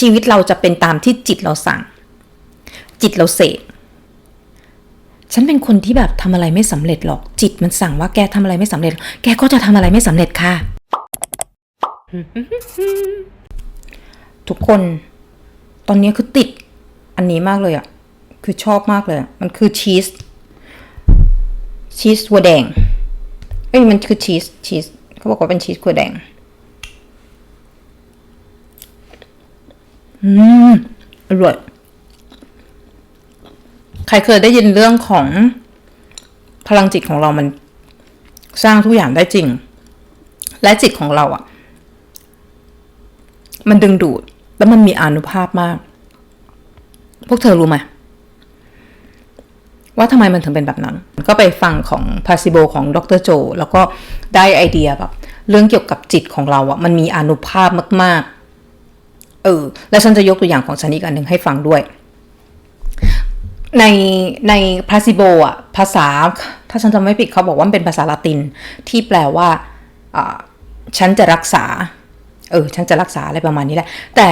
ชีวิตเราจะเป็นตามที่จิตเราสั่ง จิตเราเสกฉันเป็นคนที่แบบทำอะไรไม่สำเร็จหรอก จิตมันสั่งว่าแกทำอะไรไม่สำเร็จ แกก็จะทำอะไรไม่สำเร็จค่ะ ทุกคนตอนนี้คือติด อันนี้มากเลยอะคือชอบมากเลย มันคือชีสชีสหัวแดงเอ้ยมันคือชีสชีสเขาบอกว่าเป็นชีสหัวแดง อืมอร่อย ใครเคยได้ยินเรื่องของพลังจิตของเรามันสร้างทุกอย่างได้จริง และจิตของเราอะ่ะ มันดึงดูด แล้วมันมีอนุภาพมาก พวกเธอรู้ไหมว่าทำไมมันถึงเป็นแบบนั้น ก็ไปฟังของพาซิโบของดรโจ แล้วก็ได้ไอเดียแบบ เรื่องเกี่ยวกับจิตของเราอะ่ะ มันมีอนุภาพมาก ๆ เออ แล้วฉันจะยกตัวอย่างของฉันอีกอันหนึ่งให้ฟังด้วย ในในพาซิโบอะภาษา ถ้าฉันจำไม่ผิดเขาบอกว่าเป็นภาษาละตินที่แปลว่าฉันจะรักษา เออ ฉันจะรักษาอะไรประมาณนี้แหละ แต่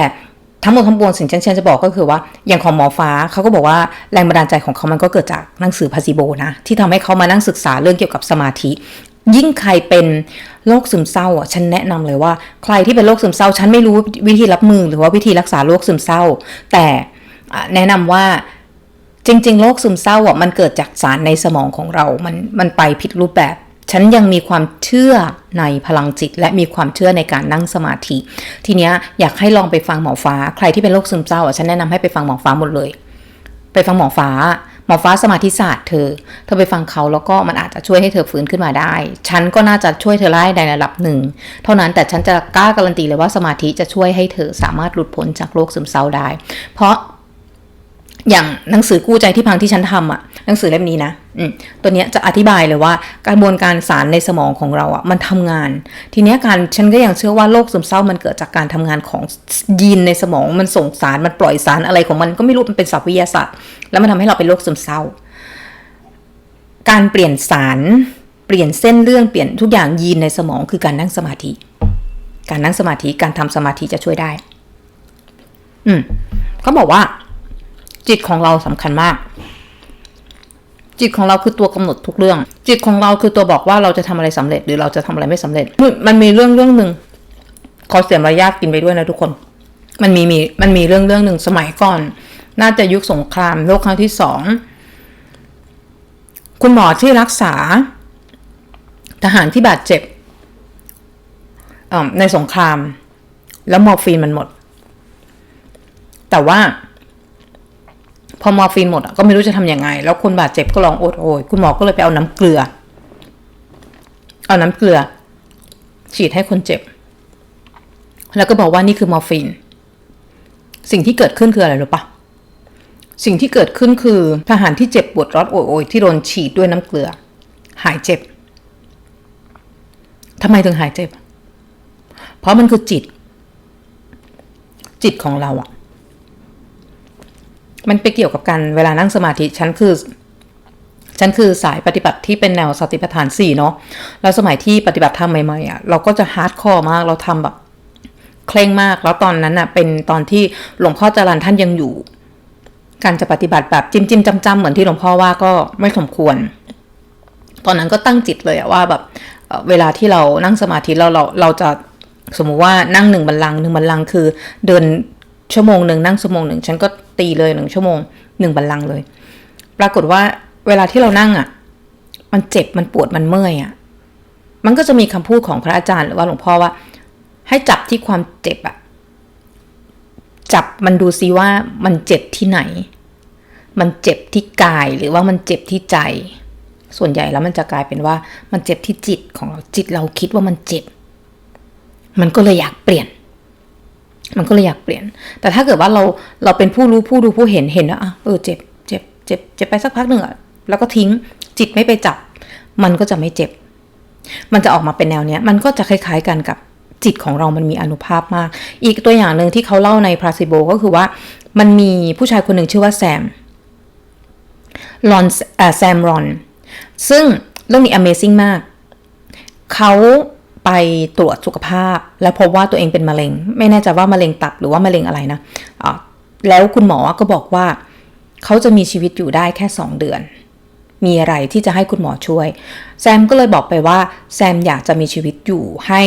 ทั้งหมดทั้งปวงสิ่งที่ฉันจะบอกก็คือว่าอย่างของหมอฟ้าเขาก็บอกว่าแรงบันดาลใจของเขามันก็เกิดจากหนังสือพาซิโบนะ ที่ทำให้เขามานั่งศึกษาเรื่องเกี่ยวกับสมาธิ ยิ่งใครเป็น โรคซึมเศร้าอะฉันแนะนำเลยว่า ใครที่เป็นโรคซึมเศร้า ฉันไม่รู้วิธีรับมือหรือว่าวิธีรักษาโรคซึมเศร้า แต่แนะนำว่าจริง ๆ โรคซึมเศร้าอะมันเกิดจากสารในสมองของเรา มันมันไปผิดรูปแบบ ฉันยังมีความเชื่อในพลังจิต และมีความเชื่อในการนั่งสมาธิ ทีเนี้ยอยากให้ลองไปฟังหมอฟ้า ใครที่เป็นโรคซึมเศร้าอะฉันแนะนำให้ไปฟังหมอฟ้าหมดเลย ไปฟังหมอฟ้า หมอฟ้าสมาธิศาสตร์เธอ เธอไปฟังเขาแล้วก็มันอาจจะช่วยให้เธอฟื้นขึ้นมาได้ ฉันก็น่าจะช่วยเธอได้ในระดับหนึ่ง เท่านั้นแต่ฉันจะกล้าการันตีเลยว่าสมาธิจะช่วยให้เธอสามารถหลุดพ้นจากโรคซึมเศร้าได้ เพราะ อย่างหนังสือกู้ใจที่พังที่ฉันทำอะหนังสือเล่มนี้นะตัวเนี้ยจะอธิบายเลยว่ากระบวนการสารในสมองของเราอะมันทำงาน ทีเนี้ยการฉันก็ยังเชื่อว่าโรคซึมเศร้ามันเกิดจากการทำงานของยีนในสมองมันส่งสารมันปล่อยสารอะไรของมันก็ไม่รู้มันเป็นศัพท์วิทยาศาสตร์ แล้วมันทำให้เราเป็นโรคซึมเศร้า การเปลี่ยนสารเปลี่ยนเส้นเรื่องเปลี่ยนทุกอย่างยีนในสมองคือการนั่งสมาธิ การนั่งสมาธิการทำสมาธิจะช่วยได้ อืมเขาบอกว่า จิตของเราสำคัญมาก จิตของเราคือตัวกำหนดทุกเรื่อง จิตของเราคือตัวบอกว่าเราจะทำอะไรสำเร็จหรือเราจะทำอะไรไม่สำเร็จ มันมีเรื่องเรื่องหนึ่งขอเสียมารยาทกินไปด้วยนะทุกคน มันมีมีมันมีเรื่องเรื่องหนึ่งสมัยก่อน น่าจะยุคสงครามโลกครั้งที่สองคุณหมอที่รักษา ทหารที่บาดเจ็บในสงคราม แล้วมอร์ฟีนมันหมด แต่ว่า พอมอร์ฟีนหมดก็ไม่รู้จะทำยังไง แล้วคนบาดเจ็บก็ร้องโอดโอยคุณหมอก็เลยไปเอาน้ำเกลือ เอาน้ำเกลือ ฉีดให้คนเจ็บ แล้วก็บอกว่านี่คือมอร์ฟีน สิ่งที่เกิดขึ้นคืออะไรรู้ปะสิ่งที่เกิดขึ้นคือทหารที่เจ็บปวดร้อนโอยโอยที่โดนฉีดด้วยน้ำเกลือ หายเจ็บทำไมถึงหายเจ็บ เพราะมันคือจิต จิตของเราอะ มันไปเกี่ยวกับการเวลานั่งสมาธิฉันคือฉันคือสายปฏิบัติที่เป็นแนวสติปัฏฐานสี่เนาะแล้วสมัยที่ปฏิบัติธรรมใหม่ๆอะ่ะเราก็จะฮาร์ดคอร์มากเราทำแบบเคร่งมาก แล้วตอนนั้นอะเป็นตอนที่หลวงพ่อจรันท่านยังอยู่ การจะปฏิบัติแบบจิ้มจิ้มจำจำเหมือนที่หลวงพ่อว่าก็ไม่สมควร ตอนนั้นก็ตั้งจิตเลยอะว่าแบบเเวลาที่เรานั่งสมาธิเราเราเราจะสมมุติว่านั่งหนึ่งบัลลังหนึ่งบัลลังคือเดิน ชั่วโมงหนึ่งนั่งชั่วโมงหนึ่งฉันก็ตีเลยหนึ่งชั่วโมงหนึ่งบัลลังเลย ปรากฏว่าเวลาที่เรานั่งอะมันเจ็บมันปวดมันเมื่อยอะมันก็จะมีคำพูดของพระอาจารย์หรือว่าหลวงพ่อว่า ให้จับที่ความเจ็บอะจับมันดูซิว่ามันเจ็บที่ไหน มันเจ็บที่กายหรือว่ามันเจ็บที่ใจ ส่วนใหญ่แล้วมันจะกลายเป็นว่ามันเจ็บที่จิตของเราจิตเราคิดว่ามันเจ็บ มันก็เลยอยากเปลี่ยน มันก็เลยอยากเปลี่ยน แต่ถ้าเกิดว่าเราเราเป็นผู้รู้ผู้ดูผู้เห็นเห็นว่าอะเออเจ็บเจ็บเจ็บเจ็บไปสักพักหนึ่งอะแล้วก็ทิ้งจิตไม่ไปจับ มันก็จะไม่เจ็บ มันจะออกมาเป็นแนวเนี้ย มันก็จะคล้าย ๆกันกับจิตของเรามันมีอนุภาพมาก อีกตัวอย่างหนึ่งที่เขาเล่าในพราซิโบก็คือว่ามันมีผู้ชายคนหนึ่งชื่อว่าแซมลอนแซมรอน ซึ่งเรื่องนี้ Amazing มาก เขา ไปตรวจสุขภาพ แล้วพบว่าตัวเองเป็นมะเร็ง ไม่แน่ใจว่ามะเร็งตับหรือว่ามะเร็งอะไรนะะแล้วคุณหมอก็บอกว่าเขาจะมีชีวิตอยู่ได้แค่สองเดือน มีอะไรที่จะให้คุณหมอช่วย แซมก็เลยบอกไปว่าแซมอยากจะมีชีวิตอยู่ให้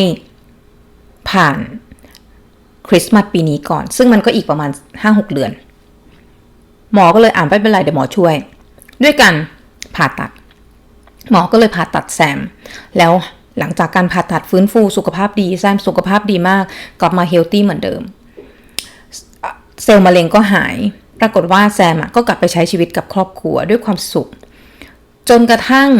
ผ่านคริสต์มาสปีนี้ก่อน ซึ่งมันก็อีกประมาณ 5-6 เดือน หมอก็เลยอ่านไม่เป็นไรเดี๋ยวหมอช่วย ด้วยกันผ่าตัด หมอก็เลยผ่าตัดแซม แล้ว หลังจากการผ่าตัดฟื้นฟูสุขภาพดีแซมสุขภาพดีมาก กลับมาเฮลตี้เหมือนเดิม เซลล์มะเร็งก็หาย ปรากฏว่าแซมก็กลับไปใช้ชีวิตกับครอบครัวด้วยความสุข จนกระทั่ง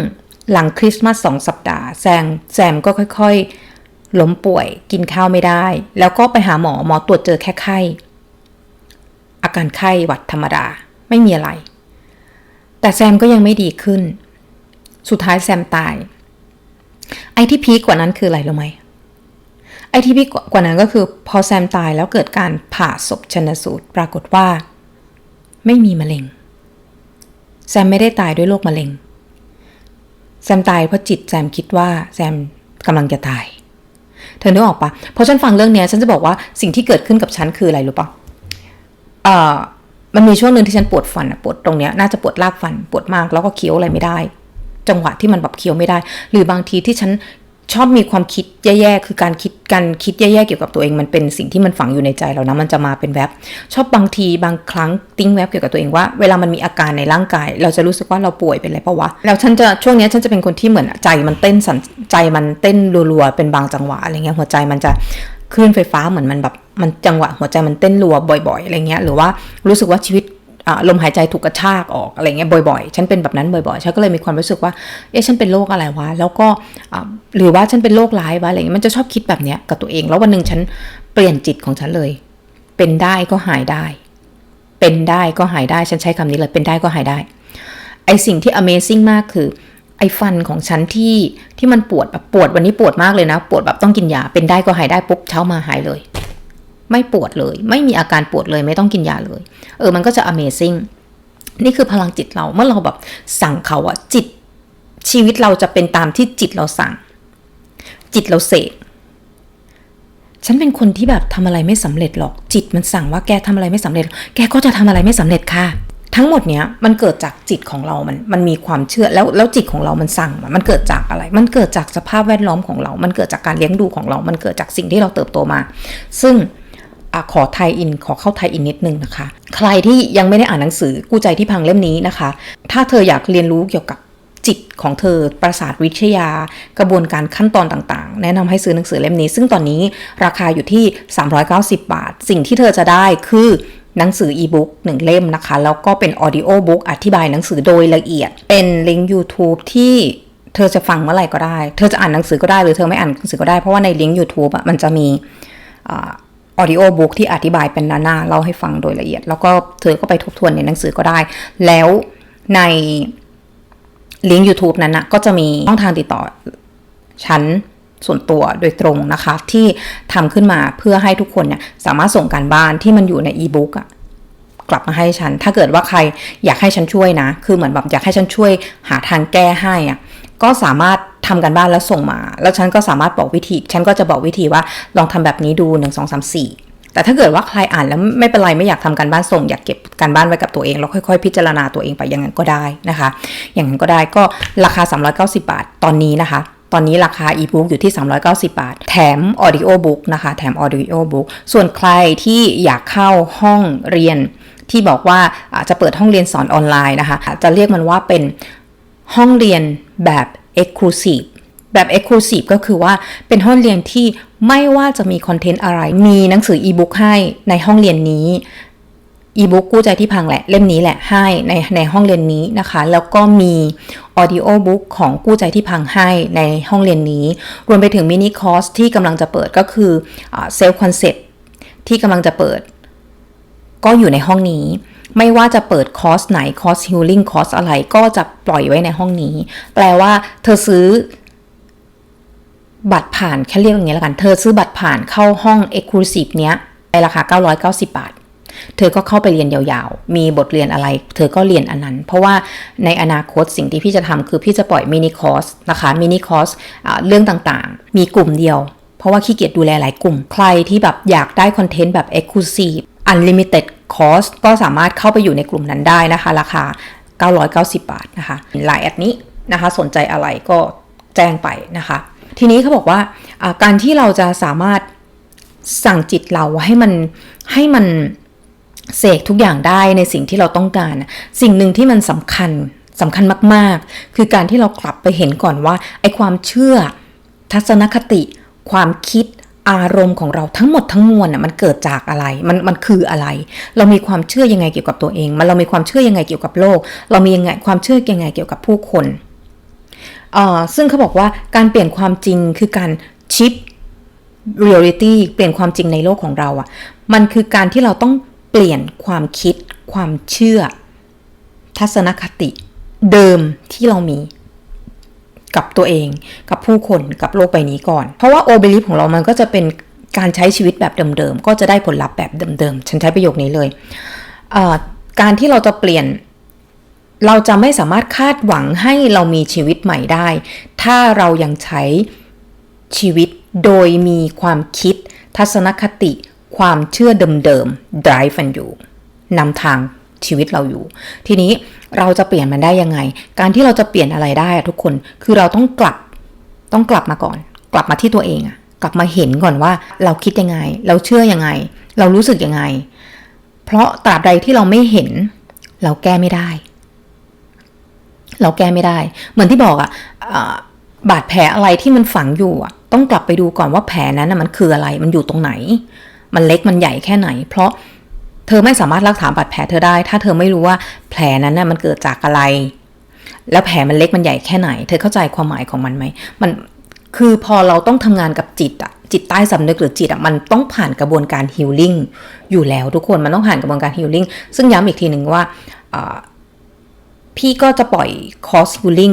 หลังคริสต์มาสสองสัปดาห์แซมแซมก็ค่อยๆ ล้มป่วยกินข้าวไม่ได้ แล้วก็ไปหาหมอหมอตรวจเจอแค่ไข้ อาการไข้หวัดธรรมดาไม่มีอะไร แต่แซมก็ยังไม่ดีขึ้น สุดท้ายแซมตาย ไอ้ที่พีกกว่านั้นคืออะไรรู้ไหมไอ้ที่พีกกว่านั้นก็คือพอแซมตายแล้วเกิดการผ่าศพชนสูตร ปรากฏว่า ไม่มีมะเร็ง แซมไม่ได้ตายด้วยโรคมะเร็ง แซมตายเพราะจิตแซมคิดว่าแซมกำลังจะตาย เธอนึกออกปะพอฉันฟังเรื่องนี้ฉันจะบอกว่าสิ่งที่เกิดขึ้นกับฉันคืออะไรรู้ปะเอ่อมันมีช่วงหนึ่งที่ฉันปวดฟันปวดตรงเนี้ยน่าจะปวดรากฟันปวดมากแล้วก็เคี้ยวอะไรไม่ได้ จังหวะที่มันแบบเคี้ยวไม่ได้ หรือบางทีที่ฉันชอบมีความคิดแย่ๆ คือการคิดการคิดแย่ๆ เกี่ยวกับตัวเองมันเป็นสิ่งที่มันฝังอยู่ในใจเรานะ มันจะมาเป็นแวบ ชอบบางทีบางครั้งติ้งแวบเกี่ยวกับตัวเองว่า เวลามันมีอาการในร่างกาย เราจะรู้สึกว่าเราป่วยเป็นอะไรปะวะ แล้วฉันจะช่วงนี้ฉันจะเป็นคนที่เหมือนใจมันเต้นสั่นใจมันเต้นรัวๆ เป็นบางจังหวะอะไรเงี้ย หัวใจมันจะคลื่นไฟฟ้าเหมือนมันแบบมันจังหวะหัวใจมันเต้นรัวบ่อย ๆ อะไรเงี้ย หรือว่ารู้สึกว่าชีวิต ลมหายใจถูกกระชากออกอะไรเงี้ยบ่อยๆ ฉันเป็นแบบนั้นบ่อยๆ ฉันก็เลยมีความรู้สึกว่า เอ๊ะฉันเป็นโรคอะไรวะ แล้วก็หรือว่าฉันเป็นโรคร้ายวะอะไรเงี้ย มันจะชอบคิดแบบเนี้ยกับตัวเอง แล้ววันหนึ่งฉันเปลี่ยนจิตของฉันเลย เป็นได้ก็หายได้ เป็นได้ก็หายได้ ฉันใช้คำนี้เลย เป็นได้ก็หายได้ ไอสิ่งที่ Amazing มากคือไอฟันของฉันที่ที่มันปวดแบบปวดวันนี้ปวดมากเลยนะ ปวดแบบต้องกินยาเป็นได้ก็หายได้ปุ๊บเช้ามาหายเลย ไม่ปวดเลย ไม่มีอาการปวดเลยไม่ต้องกินยาเลย เออมันก็จะ Amazing นี่คือพลังจิตเราเมื่อเราแบบสั่งเขาอะจิตชีวิตเราจะเป็นตามที่จิตเราสั่ง จิตเราเสกฉันเป็นคนที่แบบทำอะไรไม่สำเร็จหรอก จิตมันสั่งว่าแกทำอะไรไม่สำเร็จ แกก็จะทำอะไรไม่สำเร็จค่ะ ทั้งหมดเนี้ยมันเกิดจากจิตของเรา มันมันมีความเชื่อแล้วแล้วจิตของเรามันสั่งมันเกิดจากอะไร มันเกิดจากสภาพแวดล้อมของเรา มันเกิดจากการเลี้ยงดูของเรา มันเกิดจากสิ่งที่เราเติบโตมา ซึ่ง อขอไทยอิน ขอเข้าไทยอินนิดนึงนะคะ ใครที่ยังไม่ได้อ่านหนังสือกู้ใจที่พังเล่มนี้นะคะ ถ้าเธออยากเรียนรู้เกี่ยวกับจิตของเธอประสาทวิทยา กระบวนการขั้นตอนต่างๆ แนะนำให้ซื้อหนังสือเล่มนี้ ซึ่งตอนนี้ราคาอยู่ที่ 390 บาท สิ่งที่เธอจะได้คือหนังสืออีบุ๊กหนึ่งเล่มนะคะ แล้วก็เป็นออดิโอบุ๊กอธิบายหนังสือโดยละเอียด เป็นลิงก์ YouTube ที่เธอจะฟังเมื่อไหร่ก็ได้ เธอจะอ่านหนังสือก็ได้หรือเธอไม่อ่านหนังสือก็ได้ เพราะว่าในลิงก์ YouTube มันจะมี ออดิโอบุ๊กที่อธิบายเป็นหน้าเล่าให้ฟังโดยละเอียด แล้วก็เธอก็ไปทบทวนในหนังสือก็ได้ แล้วในลิงก์ YouTube นั้นนะก็จะมีช่องทางติดต่อชั้นส่วนตัวโดยตรงนะคะ ที่ทำขึ้นมาเพื่อให้ทุกคนเนี่ยสามารถส่งการบ้านที่มันอยู่ในอีบุ๊กอะกลับมาให้ฉัน ถ้าเกิดว่าใครอยากให้ฉันช่วยนะ คือเหมือนแบบอยากให้ฉันช่วยหาทางแก้ให้อะ ก็สามารถทำกันบ้านแล้วส่งมา แล้วฉันก็สามารถบอกวิธี ฉันก็จะบอกวิธีว่าลองทำแบบนี้ดู 1 2 3 4 แต่ถ้าเกิดว่าใครอ่านแล้วไม่เป็นไรไม่อยากทำการบ้านส่ง อยากเก็บการบ้านไว้กับตัวเองแล้วค่อยๆ พิจารณาตัวเองไปอย่างนั้นก็ได้นะคะ อย่างนั้นก็ได้ก็ราคา 390 บาทตอนนี้นะคะตอนนี้ราคาอีบุ๊กอยู่ที่ 390 บาท แถมออดิโอบุ๊กนะคะ แถมออดิโอบุ๊กส่วนใครที่อยากเข้าห้องเรียนที่บอกว่าจะเปิดห้องเรียนสอนออนไลน์นะคะ จะเรียกมันว่าเป็น ห้องเรียนแบบ Exclusive แบบ Exclusive ก็คือว่าเป็นห้องเรียนที่ไม่ว่าจะมีคอนเทนต์อะไร มีหนังสืออีบุ๊กให้ในห้องเรียนนี้อีบุ๊กกู้ใจที่พังแหละ เล่มนี้แหละให้ในในห้องเรียนนี้นะคะ แล้วก็มีออดิโอบุ๊กของกู้ใจที่พังให้ในห้องเรียนนี้ รวมไปถึงมินิคอร์สที่กำลังจะเปิดก็คือเซลล์คอนเซ็ปที่กำลังจะเปิด ก็อยู่ในห้องนี้ ไม่ว่าจะเปิดคอร์สไหนคอร์สฮิลลิ่งคอร์สอะไรก็จะปล่อยไว้ในห้องนี้ แปลว่าเธอซื้อบัตรผ่านแค่เรียกอย่างนี้แล้วกัน เธอซื้อบัตรผ่านเข้าห้อง Exclusive เนี้ยในราคา 990 บาท เธอก็เข้าไปเรียนยาวๆ มีบทเรียนอะไร เธอก็เรียนอันนั้น เพราะว่าในอนาคตสิ่งที่พี่จะทำคือพี่จะปล่อยมินิคอร์สนะคะ มินิคอร์สเรื่องต่างๆ มีกลุ่มเดียว เพราะว่าขี้เกียจดูแลหลายกลุ่ม ใครที่แบบอยากได้คอนเทนต์แบบ Exclusive Unlimited Course ก็สามารถเข้าไปอยู่ในกลุ่มนั้นได้นะคะ ราคา 990 บาทนะคะไลน์แอดนี้นะคะ สนใจอะไรก็แจ้งไปนะคะ ทีนี้เขาบอกว่าการที่เราจะสามารถสั่งจิตเราให้มันให้มันเสกทุกอย่างได้ในสิ่งที่เราต้องการ สิ่งหนึ่งที่มันสำคัญสำคัญมาก ๆ คือการที่เรากลับไปเห็นก่อนว่าไอ้ความเชื่อทัศนคติ ความคิด อารมณ์ของเราทั้งหมดทั้งมวลน่ะมันเกิดจากอะไร มันมันคืออะไร เรามีความเชื่อยังไงเกี่ยวกับตัวเอง มันเรามีความเชื่อยังไงเกี่ยวกับโลก เรามียังไงความเชื่อยังไงเกี่ยวกับผู้คนซึ่งเขาบอกว่าการเปลี่ยนความจริงคือการชิป reality เปลี่ยนความจริงในโลกของเราอะ่ะ มันคือการที่เราต้องเปลี่ยนความคิด ความเชื่อ ทัศนคติเดิมที่เรามี กับตัวเอง กับผู้คนกับโลกใบนี้ก่อน เพราะว่าโอเบลิฟของเรามันก็จะเป็นการใช้ชีวิตแบบเดิมๆ ก็จะได้ผลลัพธ์แบบเดิมๆ ฉันใช้ประโยคนี้เลย การที่เราจะเปลี่ยน เราจะไม่สามารถคาดหวังให้เรามีชีวิตใหม่ได้ ถ้าเรายังใช้ชีวิตโดยมีความคิด ทัศนคติ ความเชื่อเดิมๆ drive มันอยู่นำทางชีวิตเราอยู่ ทีนี้ เราจะเปลี่ยนมันได้ยังไง การที่เราจะเปลี่ยนอะไรได้ทุกคนคือเราต้องกลับต้องกลับมาก่อน กลับมาที่ตัวเองอะกลับมาเห็นก่อนว่าเราคิดยังไง เราเชื่อยังไง เรารู้สึกยังไง เพราะตราบใดที่เราไม่เห็น เราแก้ไม่ได้ เราแก้ไม่ได้ เหมือนที่บอกอะบาดแผลอะไรที่มันฝังอยู่อะต้องกลับไปดูก่อนว่าแผลนั้นมันคืออะไร มันอยู่ตรงไหน มันเล็กมันใหญ่แค่ไหน เพราะ เธอไม่สามารถรักษาบาดแผลเธอได้ ถ้าเธอไม่รู้ว่าแผลนั้นน่ะมันเกิดจากอะไร แล้วแผลมันเล็กมันใหญ่แค่ไหน เธอเข้าใจความหมายของมันไหมมันคือพอเราต้องทำงานกับจิตอะจิตใต้สำนึกหรือจิตอะมันต้องผ่านกระบวนการฮิลลิ่งอยู่แล้วทุกคนมันต้องผ่านกระบวนการฮิลลิ่งซึ่งย้ำอีกทีหนึ่งว่าพี่ก็จะปล่อยคอร์สฮิลลิ่ง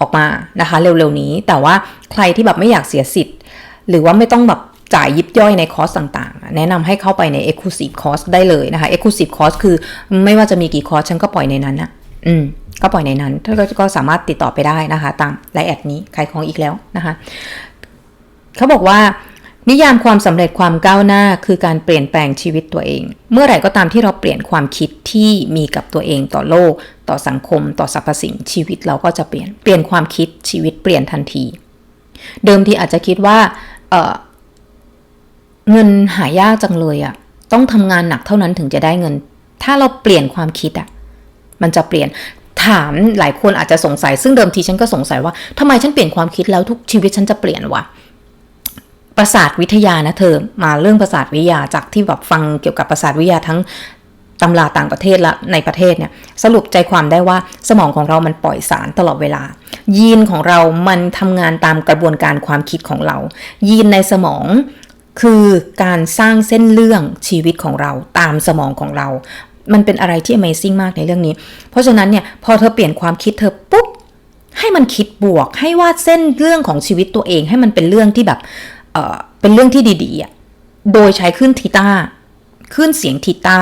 ออกมานะคะ เร็วๆนี้ แต่ว่าใครที่แบบไม่อยากเสียสิทธิ์ หรือว่าไม่ต้องแบบจ่ายยิบย่อยในคอร์สต่างๆ แนะนำให้เข้าไปใน Exclusive Course ได้เลยนะคะ Exclusive Course คือไม่ว่าจะมีกี่คอร์สฉันก็ปล่อยในนั้นนะอืมก็ปล่อยในนั้นถ้าก็สามารถติดต่อไปได้นะคะ ตามไลน์แอดนี้ขายของอีกแล้วนะคะเขาบอกว่านิยามความสำเร็จความก้าวหน้าคือการเปลี่ยนแปลงชีวิตตัวเอง เมื่อไหร่ก็ตามที่เราเปลี่ยนความคิดที่มีกับตัวเองต่อโลก ต่อสังคม ต่อสรรพสิ่งชีวิตเราก็จะเปลี่ยนเปลี่ยนความคิดชีวิตเปลี่ยนทันที เดิมทีอาจจะคิดว่าเเงินหายากจังเลยอะต้องทำงานหนักเท่านั้นถึงจะได้เงิน ถ้าเราเปลี่ยนความคิดอะมันจะเปลี่ยนถามหลายคนอาจจะสงสัย ซึ่งเดิมทีฉันก็สงสัยว่าทำไมฉันเปลี่ยนความคิดแล้วทุกชีวิตฉันจะเปลี่ยนวะประสาทวิทยานะเธอมาเรื่องประสาทวิทยาจากที่แบบฟังเกี่ยวกับประสาทวิทยาทั้งตำราต่างประเทศและในประเทศเนี่ยสรุปใจความได้ว่าสมองของเรามันปล่อยสารตลอดเวลา ยีนของเรามันทำงานตามกระบวนการความคิดของเรา ยีนในสมอง คือการสร้างเส้นเรื่องชีวิตของเราตามสมองของเรา มันเป็นอะไรที่ Amazing มากในเรื่องนี้ เพราะฉะนั้นเนี่ยพอเธอเปลี่ยนความคิดเธอปุ๊บให้มันคิดบวก ให้วาดเส้นเรื่องของชีวิตตัวเอง ให้มันเป็นเรื่องที่แบบเออเป็นเรื่องที่ดีๆอะโดยใช้ขึ้นทีตาขึ้นเสียงทีตา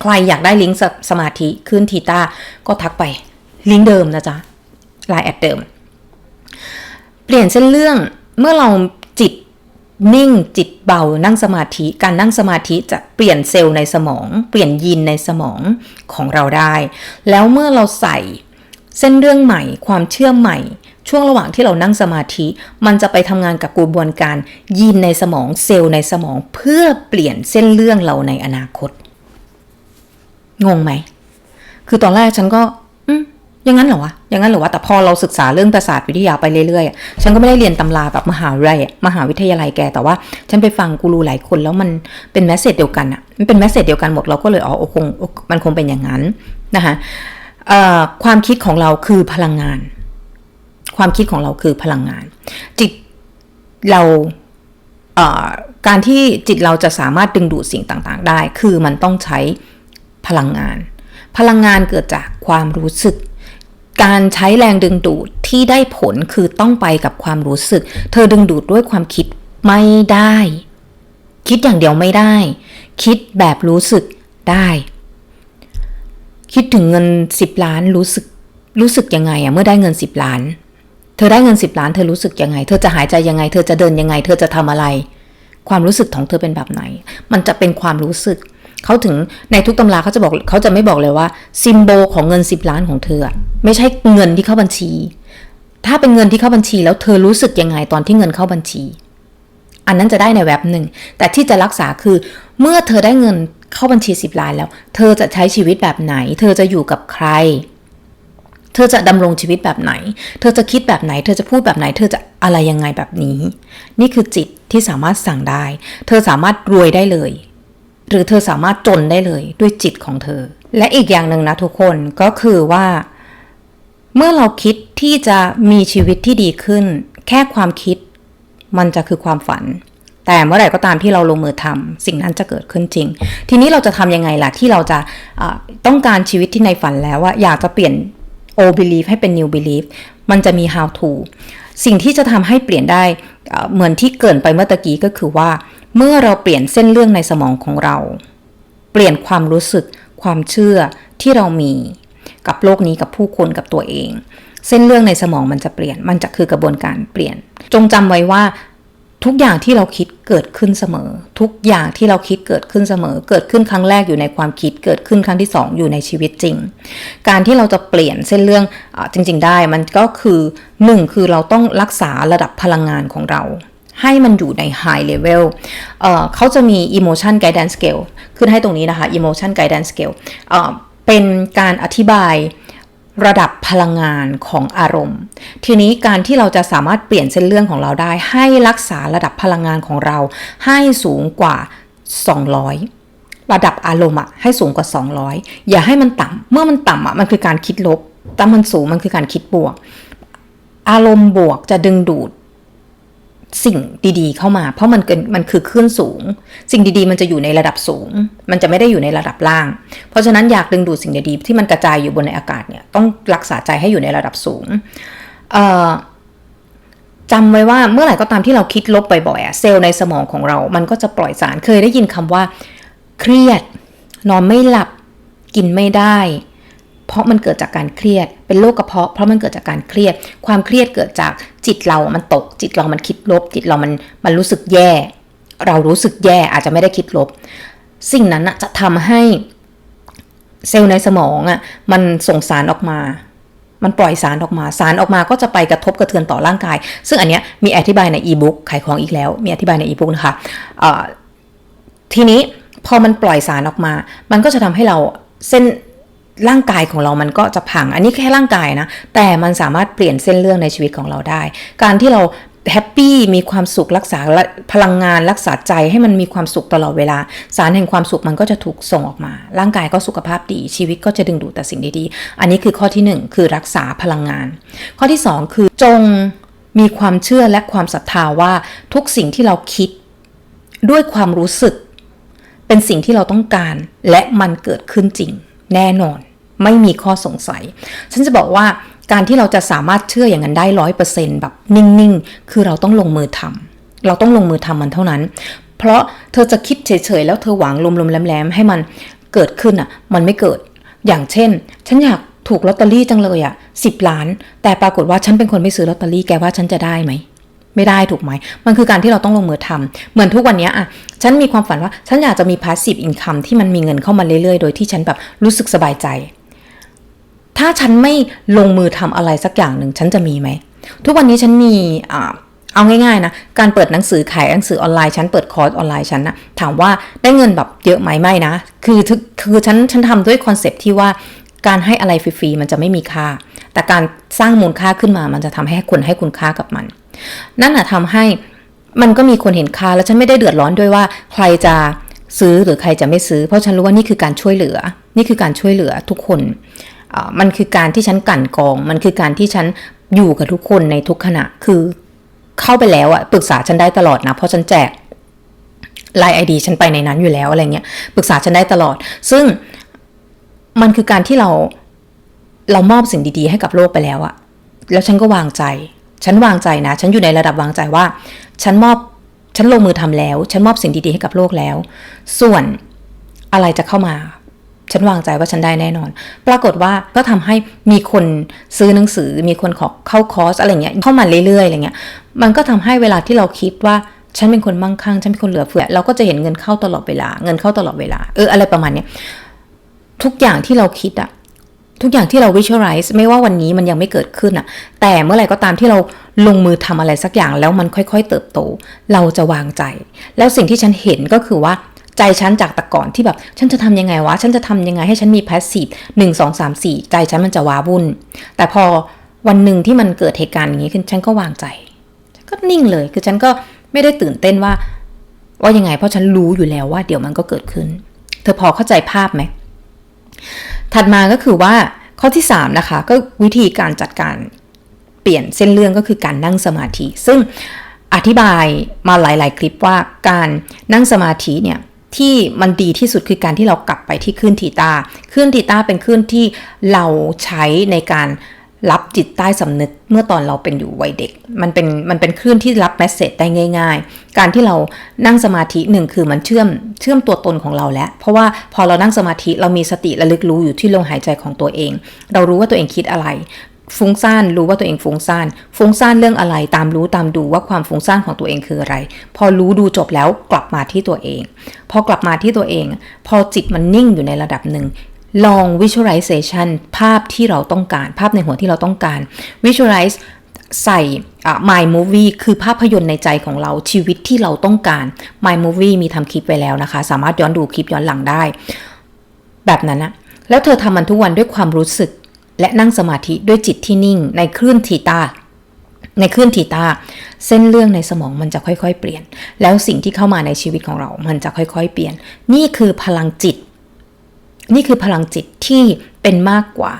ใครอยากได้ลิงก์สมาธิขึ้นทีตาก็ทักไปลิงก์เดิมนะจ๊ะไลน์แอดเดิม เปลี่ยนเส้นเรื่องเมื่อเรา นิ่งจิตเบานั่งสมาธิ การนั่งสมาธิจะเปลี่ยนเซลล์ในสมอง เปลี่ยนยีนในสมองของเราได้ แล้วเมื่อเราใส่เส้นเรื่องใหม่ ความเชื่อใหม่ ช่วงระหว่างที่เรานั่งสมาธิ มันจะไปทำงานกับกระบวนการยีนในสมองเซลล์ในสมองเพื่อเปลี่ยนเส้นเรื่องเราในอนาคต งงไหม คือตอนแรกฉันก็ อย่างนั้นเหรอวะ อย่างนั้นเหรอวะ แต่พอเราศึกษาเรื่องประสาทวิทยาไปเรื่อยๆ ฉันก็ไม่ได้เรียนตำราแบบมหาวิทยาลัยมหาวิทยาลัยแก แต่ว่าฉันไปฟังกูรูหลายคนแล้วมันเป็นแมสเซจเดียวกันอะมันเป็นแมสเซจเดียวกันหมดเราก็เลยอ๋อคงมันคงเป็นอย่างนั้นนะคะความคิดของเราคือพลังงาน ความคิดของเราคือพลังงาน จิตเราการที่จิตเราจะสามารถดึงดูดสิ่งต่างๆ ได้ คือมันต้องใช้พลังงาน พลังงานเกิดจากความรู้สึก การใช้แรงดึงดูดที่ได้ผลคือต้องไปกับความรู้สึก เธอดึงดูดด้วยความคิดไม่ได้ คิดอย่างเดียวไม่ได้ คิดแบบรู้สึกได้ คิดถึงเงินสิบล้านรู้สึกรู้สึกยังไงอะเมื่อได้เงินสิบล้าน เธอได้เงินสิบล้าน เธอรู้สึกยังไง เธอจะหายใจยังไง เธอจะเดินยังไง เธอจะทำอะไร ความรู้สึกของเธอเป็นแบบไหน มันจะเป็นความรู้สึก เขาถึงในทุกตำราเขาจะบอกเขาจะไม่บอกเลยว่าซิมโบลของเงินสิบล้านของเธอไม่ใช่เงินที่เข้าบัญชี ถ้าเป็นเงินที่เข้าบัญชี แล้วเธอรู้สึกยังไงตอนที่เงินเข้าบัญชี อันนั้นจะได้ในแว็บหนึ่ง แต่ที่จะรักษาคือเมื่อเธอได้เงินเข้าบัญชีสิบล้านแล้ว เธอจะใช้ชีวิตแบบไหน เธอจะอยู่กับใคร เธอจะดำรงชีวิตแบบไหน เธอจะคิดแบบไหน เธอจะพูดแบบไหน เธอจะอะไรยังไงแบบนี้ นี่คือจิตที่สามารถสั่งได้ เธอสามารถรวยได้เลย หรือเธอสามารถจนได้เลยด้วยจิตของเธอ และอีกอย่างหนึ่งนะทุกคนก็คือว่า เมื่อเราคิดที่จะมีชีวิตที่ดีขึ้น แค่ความคิดมันจะคือความฝัน แต่เมื่อไหร่ก็ตามที่เราลงมือทำสิ่งนั้นจะเกิดขึ้นจริง ทีนี้เราจะทำยังไงล่ะที่เราจะะต้องการชีวิตที่ในฝันแล้วว่าอยากจะเปลี่ยน old belief ให้เป็น new belief มันจะมี how to สิ่งที่จะทำให้เปลี่ยนได้เหมือนที่เกินไปเมื่อตะกี้ก็คือว่า เมื่อเราเปลี่ยนเส้นเรื่องในสมองของเรา เปลี่ยนความรู้สึก ความเชื่อที่เรามี กับโลกนี้กับผู้คนกับตัวเอง เส้นเรื่องในสมองมันจะเปลี่ยน มันจะคือกระบวนการเปลี่ยน จงจำไว้ว่าทุกอย่างที่เราคิดเกิดขึ้นเสมอ ทุกอย่างที่เราคิดเกิดขึ้นเสมอ เกิดขึ้นครั้งแรกอยู่ในความคิด เกิดขึ้นครั้งที่สองอยู่ในชีวิตจริง การที่เราจะเปลี่ยนเส้นเรื่องอจริง ๆ ได้มันก็คือหนึ่งคือเราต้องรักษาระดับพลังงานของเรา ให้มันอยู่ใน high level เเขาจะมี emotion guidance scale ขึ้นให้ตรงนี้นะคะ emotion guidance scale เเป็นการอธิบายระดับพลังงานของอารมณ์ ทีนี้การที่เราจะสามารถเปลี่ยนเส้นเรื่องของเราได้ ให้รักษาระดับพลังงานของเรา ให้สูงกว่า 200 ระดับอารมณ์อะให้สูงกว่า 200 อย่าให้มันต่ำเมื่อมันต่ำอะมันคือการคิดลบแต่มันสูงมันคือการคิดบวก อารมณ์บวกจะดึงดูด สิ่งดีๆ เข้ามา เพราะมันเกินมันคือคลื่นสูง สิ่งดีๆ มันจะอยู่ในระดับสูง มันจะไม่ได้อยู่ในระดับล่าง เพราะฉะนั้นอยากดึงดูดสิ่งดีๆที่มันกระจายอยู่บนในอากาศเนี่ยต้องรักษาใจให้อยู่ในระดับสูงจำไว้ว่าเมื่อไหร่ก็ตามที่เราคิดลบบ่อยๆเซลล์ในสมองของเรา มันก็จะปล่อยสารเคยได้ยินคำว่า เครียด นอนไม่หลับ กินไม่ได้ เพราะมันเกิดจากการเครียด เป็นโรคกระเพาะเพราะมันเกิดจากการเครียด ความเครียดเกิดจากจิตเรา มันตก จิตเรา มันคิดลบ จิตเรา มันมันรู้สึกแย่ เรารู้สึกแย่อาจจะไม่ได้คิดลบ สิ่งนั้นจะทำให้เซลล์ในสมองอะมันส่งสารออกมา มันปล่อยสารออกมา สารออกมาก็จะไปกระทบกระเทือนต่อร่างกาย ซึ่งอันเนี้ยมีอธิบายในอีบุ๊กขายของอีกแล้ว มีอธิบายในอีบุ๊กนะคะทีนี้พอมันปล่อยสารออกมา มันก็จะทำให้เราเส้น ร่างกายของเรามันก็จะพัง อันนี้แค่ร่างกายนะ แต่มันสามารถเปลี่ยนเส้นเรื่องในชีวิตของเราได้ การที่เราแฮปปี้มีความสุขรักษาพลังงานรักษาใจให้มันมีความสุขตลอดเวลา สารแห่งความสุขมันก็จะถูกส่งออกมา ร่างกายก็สุขภาพดี ชีวิตก็จะดึงดูดแต่สิ่งดีๆ อันนี้คือข้อที่ 1 คือรักษาพลังงาน ข้อที่ 2 คือจงมีความเชื่อและความศรัทธาว่าทุกสิ่งที่เราคิดด้วยความรู้สึก เป็นสิ่งที่เราต้องการและมันเกิดขึ้นจริง แน่นอน ไม่มีข้อสงสัย ฉันจะบอกว่าการที่เราจะสามารถเชื่ออย่างนั้นได้ร้อยเปอร์เซ็นต์แบบนิ่งๆ คือเราต้องลงมือทำเราต้องลงมือทำมันเท่านั้น เพราะเธอจะคิดเฉยๆ แล้วเธอหวังลมๆแหลมๆให้มันเกิดขึ้นอะ มันไม่เกิด อย่างเช่น ฉันอยากถูกลอตเตอรี่จังเลยอะสิบล้าน แต่ปรากฏว่าฉันเป็นคนไม่ซื้อลอตเตอรี่แกว่าฉันจะได้ไหม ไม่ได้ถูกไหม มันคือการที่เราต้องลงมือทำเหมือนทุกวันนี้อะฉันมีความฝันว่าฉันอยากจะมีพาสซีฟอินคัมที่มันมีเงินเข้ามาเรื่อยๆ โดยที่ฉันแบบรู้สึกสบายใจ ถ้าฉันไม่ลงมือทำอะไรสักอย่างหนึ่งฉันจะมีไหม ทุกวันนี้ฉันมีอ่าเอาง่ายๆนะ การเปิดหนังสือขายหนังสือออนไลน์ฉันเปิดคอร์สออนไลน์ฉันนะถามว่าได้เงินแบบเยอะไหมไม่นะ คือคือฉันฉันทำด้วยคอนเซปที่ว่าการให้อะไรฟรีๆมันจะไม่มีค่า แต่การสร้างมูลค่าขึ้นมามันจะทำให้คนให้คุณค่ากับมัน นั่นแหะทำให้มันก็มีคนเห็นค่าแล้วฉันไม่ได้เดือดร้อนด้วยว่า ใครจะซื้อหรือใครจะไม่ซื้อ เพราะฉันรู้ว่านี่คือการช่วยเหลือ นี่คือการช่วยเหลือทุกคนมันคือการที่ฉันกั่นกอง มันคือการที่ฉันอยู่กับทุกคนในทุกขณะ คือเข้าไปแล้วอะปรึกษาฉันได้ตลอดนะ เพราะฉันแจกไลน์ไอดีฉันไปในนั้นอยู่แล้วอะไรเงี้ย ปรึกษาฉันได้ตลอด ซึ่งมันคือการที่เราเรามอบสิ่งดีๆ ให้กับโลกไปแล้วอะแล้วฉันก็วางใจ ฉันวางใจนะ ฉันอยู่ในระดับวางใจว่า ฉันมอบ ฉันลงมือทำแล้ว ฉันมอบสิ่งดีๆให้กับโลกแล้ว ส่วนอะไรจะเข้ามา ฉันวางใจว่าฉันได้แน่นอน ปรากฏว่าก็ทำให้มีคนซื้อหนังสือ มีคนขอเข้าคอร์สอะไรเงี้ย เข้ามาเรื่อยๆอะไรเงี้ย มันก็ทำให้เวลาที่เราคิดว่าฉันเป็นคนมั่งคั่ง ฉันเป็นคนเหลือเฟือ เราก็จะเห็นเงินเข้าตลอดเวลา เงินเข้าตลอดเวลา เอออะไรประมาณเนี้ยทุกอย่างที่เราคิดอะ ทุกอย่างที่เรา visualize ไม่ว่าวันนี้มันยังไม่เกิดขึ้นอะแต่เมื่อไหร่ก็ตามที่เราลงมือทำอะไรสักอย่างแล้วมันค่อยๆ เติบโต เราจะวางใจ แล้วสิ่งที่ฉันเห็นก็คือว่าใจฉันจากแต่ก่อนที่แบบฉันจะทำยังไงวะ ฉันจะทำยังไงให้ฉันมี passive หนึ่งสองสามสี่ใจฉันมันจะว้าวุ่น แต่พอวันหนึ่งที่มันเกิดเหตุการณ์อย่างนี้ขึ้นฉันก็วางใจก็นิ่งเลยคือฉันก็ไม่ได้ตื่นเต้นว่า ว่ายังไงเพราะฉันรู้อยู่แล้วว่าเดี๋ยวมันก็เกิดขึ้น เธอพอเข้าใจภาพไหม ถัดมาก็คือว่าข้อที่ 3 นะคะ ก็วิธีการจัดการเปลี่ยนเส้นเรื่องก็คือการนั่งสมาธิ ซึ่งอธิบายมาหลาย ๆ คลิปว่าการนั่งสมาธิเนี่ยที่มันดีที่สุดคือการที่เรากลับไปที่คลื่นทีตาคลื่นทีตาเป็นคลื่นที่เราใช้ในการ รับจิตใต้สำนึกเมื่อตอนเราเป็นอยู่วัยเด็ก มันเป็นมันเป็นคลื่นที่รับแมสเซจได้ง่าย ๆ การที่เรานั่งสมาธิหนึ่งคือมันเชื่อมเชื่อมตัวตนของเราแล้ว เพราะว่าพอเรานั่งสมาธิเรามีสติระลึกรู้อยู่ที่ลมหายใจของตัวเอง เรารู้ว่าตัวเองคิดอะไรฟุ้งซ่านรู้ว่าตัวเองฟุ้งซ่านฟุ้งซ่านเรื่องอะไรตามรู้ตามดูว่าความฟุ้งซ่านของตัวเองคืออะไร พอรู้ดูจบแล้วกลับมาที่ตัวเอง พอกลับมาที่ตัวเอง พอจิตมันนิ่งอยู่ในระดับหนึ่ง ลอง visualization ภาพที่เราต้องการ ภาพในหัวที่เราต้องการ visualize ใส่ my movie คือภาพยนตร์ในใจของเราชีวิตที่เราต้องการ my movie มีทำคลิปไว้แล้วนะคะ สามารถย้อนดูคลิปย้อนหลังได้ แบบนั้นนะแล้วเธอทำมันทุกวันด้วยความรู้สึก และนั่งสมาธิด้วยจิตที่นิ่ง ในคลื่นทีตา ในคลื่นทีตา เส้นเรื่องในสมองมันจะค่อยๆ เปลี่ยน แล้วสิ่งที่เข้ามาในชีวิตของเรา มันจะค่อยๆ เปลี่ยน นี่คือพลังจิต นี่คือพลังจิตที่เป็นมากกว่า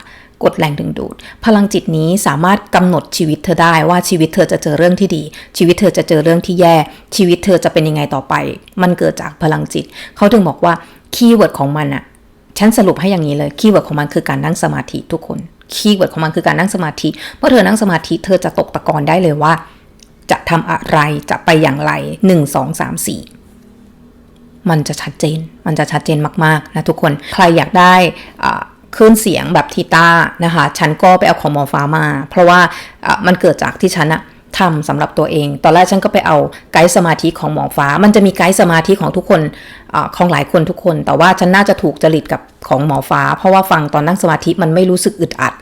กฎแรงดึงดูด พลังจิตนี้สามารถกำหนดชีวิตเธอได้ว่าชีวิตเธอจะเจอเรื่องที่ดี ชีวิตเธอจะเจอเรื่องที่แย่ ชีวิตเธอจะเป็นยังไงต่อไป มันเกิดจากพลังจิต เขาถึงบอกว่าคีย์เวิร์ดของมันอะฉันสรุปให้อย่างนี้เลยคีย์เวิร์ดของมันคือการนั่งสมาธิทุกคนคีย์เวิร์ดของมันคือการนั่งสมาธิเมื่อเธอนั่งสมาธิเธอจะตกตะกอนได้เลยว่า จะทำอะไรจะไปอย่างไรหนึ่งสองสา มันจะชัดเจน มันจะชัดเจนมากๆนะทุกคน ใครอยากได้คลื่นเสียงแบบทีต้านะคะ ฉันก็ไปเอาของหมอฟ้ามา เพราะว่ามันเกิดจากที่ฉันอะทำสำหรับตัวเอง ตอนแรกฉันก็ไปเอาไกด์สมาธิของหมอฟ้า มันจะมีไกด์สมาธิของทุกคนอของหลายคนทุกคน แต่ว่าฉันน่าจะถูกจริตกับของหมอฟ้า เพราะว่าฟังตอนนั่งสมาธิมันไม่รู้สึกอึดอัด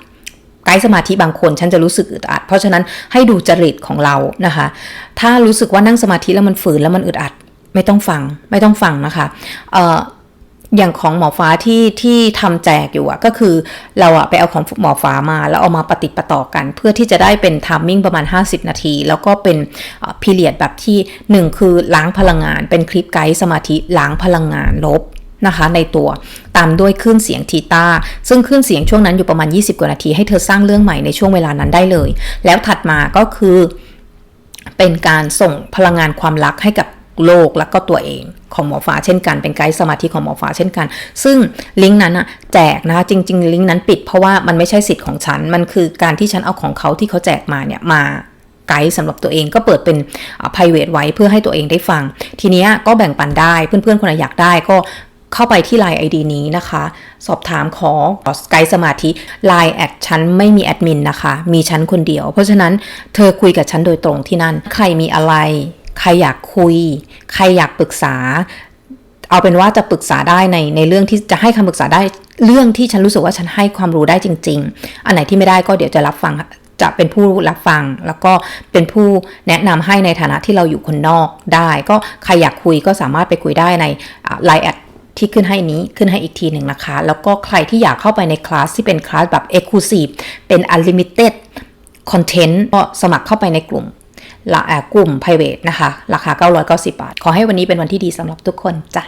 ไกด์สมาธิบางคนฉันจะรู้สึกอึดอัด เพราะฉะนั้นให้ดูจริตของเรานะคะ ถ้ารู้สึกว่านั่งสมาธิแล้วมันฝืนแล้วมันอึดอัด ไม่ต้องฟังไม่ต้องฟังนะคะอย่างของหมอฟ้าที่ที่ทำแจกอยู่อะก็คือเราอะไปเอาของหมอฟ้ามา แล้วเอามาปฏิปต่อกัน เพื่อที่จะได้เป็นทามมิ่งประมาณ 50 นาที แล้วก็เป็นพีเรียดแบบที่ 1 คือล้างพลังงาน เป็นคลิปไกด์สมาธิล้างพลังงานลบนะคะในตัวตามด้วยคลื่นเสียงทีตาซึ่งคลื่นเสียงช่วงนั้นอยู่ประมาณ 20 กว่านาที ให้เธอสร้างเรื่องใหม่ในช่วงเวลานั้นได้เลย แล้วถัดมาก็คือเป็นการส่งพลังงานความรักให้กับ โลกแล้วก็ตัวเองของหมอฟ้าเช่นกันเป็นไกด์สมาธิของหมอฟ้าเช่นกัน ซึ่งลิงก์นั้นอะแจกนะคะจริง ๆ ลิงก์นั้นปิดเพราะว่ามันไม่ใช่สิทธิ์ของฉัน มันคือการที่ฉันเอาของเขาที่เขาแจกมาเนี่ยมาไกด์สำหรับตัวเองก็เปิดเป็น private ไว้เพื่อให้ตัวเองได้ฟัง ทีนี้ก็แบ่งปันได้เพื่อนๆคนไหนอยากได้ก็เข้าไปที่ Line ID นี้นะคะ สอบถามขอไกด์สมาธิ Line แอดฉันไม่มีแอดมินนะคะ มีฉันคนเดียว เพราะฉะนั้นเธอคุยกับฉันโดยตรงที่นั่น ใครมีอะไร ใครอยากคุย ใครอยากปรึกษา เอาเป็นว่าจะปรึกษาได้ในในเรื่องที่จะให้คำปรึกษาได้เรื่องที่ฉันรู้สึกว่าฉันให้ความรู้ได้จริง ๆ อันไหนที่ไม่ได้ก็เดี๋ยวจะรับฟังจะเป็นผู้รับฟัง แล้วก็เป็นผู้แนะนำให้ในฐานะที่เราอยู่คนนอกได้ ก็ใครอยากคุยก็สามารถไปคุยได้ในไลน์แอดที่ขึ้นให้นี้ขึ้นให้อีกทีหนึ่งนะคะ แล้วก็ใครที่อยากเข้าไปในคลาสที่เป็นคลาสแบบ Exclusive เป็น Unlimited Content ก็สมัครเข้าไปในกลุ่ม กลุ่ม private นะคะ ราคา 990 บาท ขอให้วันนี้เป็นวันที่ดีสำหรับทุกคนจ้ะ